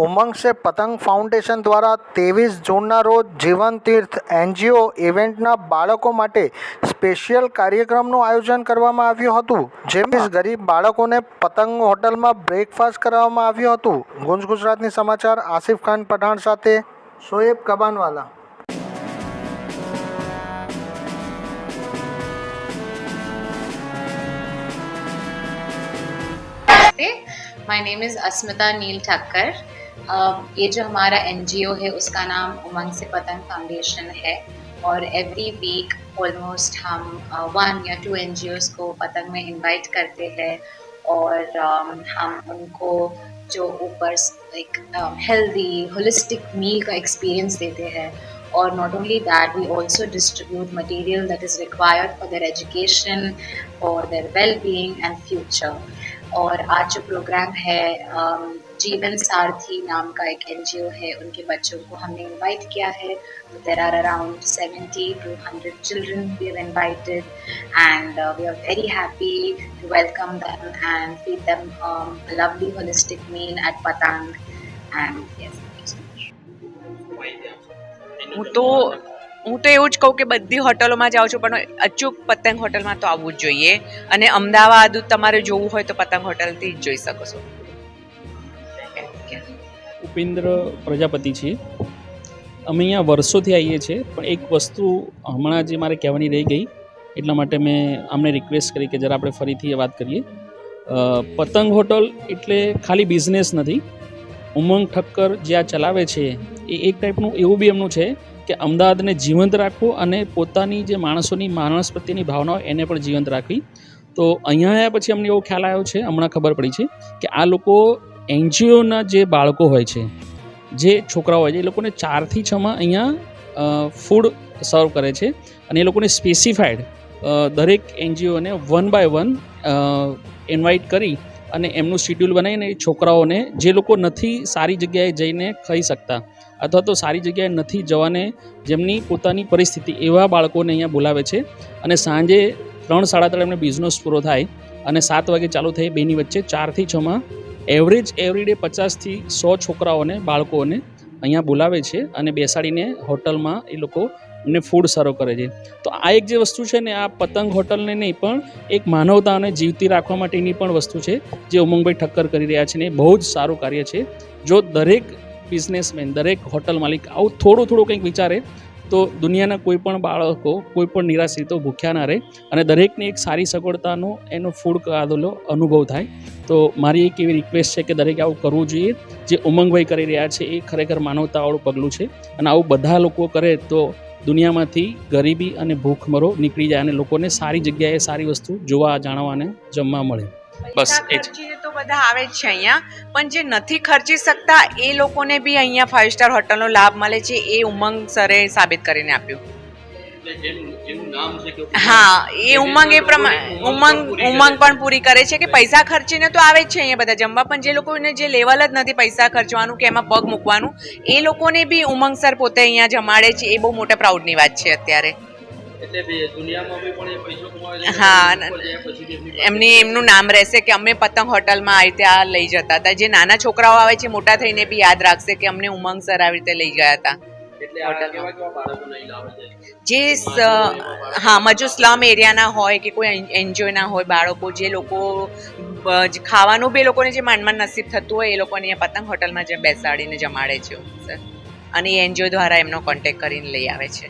ઉમંગ સે પતંગ ફાઉન્ડેશન દ્વારા ત્રેવીસ જૂનના રોજ જીવન તીર્થ એનજીઓ ઇવેન્ટના બાળકો માટે સ્પેશિયલ કાર્યક્રમનું આયોજન કરવામાં આવ્યું હતું, જેમાં ગરીબ બાળકોને પતંગ હોટલમાં બ્રેકફાસ્ટ કરાવવામાં આવ્યું હતું ગુંજ ગુજરાતની સમાચાર, આસિફ ખાન પઠાણ સાથે Shoaib કબાનવાલા My name is Asmita Neil Thakkar. ये जो हमारा एनजीओ है उसका नाम उमंग से पतंग फाउंडेशन है और एवरी वीक ऑलमोस्ट हम वन या टू एन को पतंग में इनवाइट करते हैं और हम उनको जो ऊपर एक हेल्दी होलिस्टिक मील का एक्सपीरियंस देते हैं और not only that we also distribute material that is required for their education और their well being and future और आज जो प्रोग्राम है अम, जीवन सारथी नाम का एक एनजीओ है उनके बच्चों को हमने इनवाइट किया है तो there are around 70 to 100 children we have invited and we are very happy to welcome them and feed them um, a lovely holistic meal at Patang and yes thank you so much. હું તો હું તો એવું જ કહું કે બધી હોટલોમાં જાઉં છું પણ અચૂક પતંગ હોટલમાં તો આવવું જ જોઈએ અને અમદાવાદ તમારે જોવું હોય તો પતંગ હોટલથી જ જોઈ શકો છો ઉપેન્દ્ર પ્રજાપતિ છીએ અમે અહીંયા વર્ષોથી આવીએ છીએ, પણ એક વસ્તુ હમણાં જે મારે કહેવાની રહી ગઈ, એટલા માટે મેં અમને રિક્વેસ્ટ કરી કે જરા આપણે ફરીથી એ વાત કરીએ. પતંગ હોટલ એટલે ખાલી બિઝનેસ નથી. ઉમંગ ઠક્કર જે આ ચલાવે છે, એ એક ટાઈપનું એવું બી એમનું છે કે અમદાવાદને જીવંત રાખવું અને પોતાની જે માણસોની માણસ પ્રત્યેની ભાવના હોય એને પણ જીવંત રાખવી. તો અહીંયા આવ્યા પછી અમને એવો ખ્યાલ આવ્યો છે, હમણાં ખબર પડી છે કે આ લોકો એનજીઓના જે બાળકો હોય છે, જે છોકરાઓ હોય છે, એ લોકોને ચારથી છમાં અહીંયા ફૂડ સર્વ કરે છે અને એ લોકોને સ્પેસિફાઈડ દરેક એનજીઓને વન બાય વન ઇન્વાઇટ કરી અને એમનું શિડ્યુલ બનાવીને એ છોકરાઓને જે લોકો નથી સારી જગ્યાએ જઈને ખાઈ શકતા અથવા તો સારી જગ્યાએ નથી જવાને જેમની પોતાની પરિસ્થિતિ એવા બાળકોને અહીંયા બોલાવે છે અને સાંજે ત્રણ સાડા ત્રણ એમને બિઝનેસ પૂરો થાય અને સાત વાગે ચાલુ થઈ બેની વચ્ચે ચારથી છમાં એવરેજ એવરીડે પચાસથી સો છોકરાઓને, બાળકોને અહીંયા બોલાવે છે અને બેસાડીને હોટલમાં એ લોકો એમને ફૂડ સર્વ કરે છે. તો આ એક જે વસ્તુ છે ને, આ પતંગ હોટલને નહીં, પણ એક માનવતાને જીવતી રાખવા માટેની પણ વસ્તુ છે, જે ઉમંગભાઈ ઠક્કર કરી રહ્યા છે ને, એ બહુ જ સારું કાર્ય છે. જો દરેક બિઝનેસમેન દરેક હોટલ માલિક આવું થોડું થોડું કંઈક વિચારે તો દુનિયાના કોઈ પણ બાળકો કોઈ પણ નિરાશ્રિતો ભૂખ્યા ના રહે અને દરેકને એક સારી સગવડતાનો એનો ફૂડ કાદોલો અનુભવ થાય. તો મારી એક એવી રિક્વેસ્ટ છે કે દરેકે આવું કરવું જોઈએ. જે ઉમંગભાઈ કરી રહ્યા છે એ ખરેખર માનવતાવાળું પગલું છે અને આવું બધા લોકો કરે તો દુનિયામાંથી ગરીબી અને ભૂખમરો નીકળી જાય અને લોકોને સારી જગ્યાએ સારી વસ્તુ જોવા જાણવા અને જમવા મળે. બસ એ જ. બધા આવે જ છે અહીંયા. પણ જે નથી ખર્ચી શકતા એ લોકોને બી અહીંયા ફાઇવ સ્ટાર હોટલનો લાભ મળે છે એ ઉમંગ સરે સાબિત કરીને આપ્યું. હા એ ઉમંગ એ પ્રમાણે ઉમંગ ઉમંગ પણ પૂરી કરે છે કે પૈસા ખર્ચીને તો આવે જ છે અહીંયા બધા જમવા પણ જે લોકોને જે લેવલ જ નથી પૈસા ખર્ચવાનું કે એમાં પગ મૂકવાનું એ લોકોને બી ઉમંગ સર પોતે અહીંયા જમાડે છે એ બહુ મોટા પ્રાઉડની વાત છે અત્યારે. હા, એમની એમનું નામ રહેશે કે અમે પતંગ હોટલમાં આવી રીતે આ લઈ જતા હતા. જે નાના છોકરાઓ આવે છે મોટા થઈને બી યાદ રાખશે કે અમને ઉમંગ સર આવી રીતે લઈ ગયા હતા. જે હા મજુ સ્લમ એરિયાના હોય કે કોઈ એન્જોયના હોય બાળકો જે લોકો ખાવાનું બી લોકોને જે માંડમાં નસીબ થતું હોય એ લોકોને પતંગ હોટલમાં જે બેસાડીને જમાડે છે સર. અને એ એનજીઓ દ્વારા એમનો કોન્ટેક્ટ કરીને લઈ આવે છે.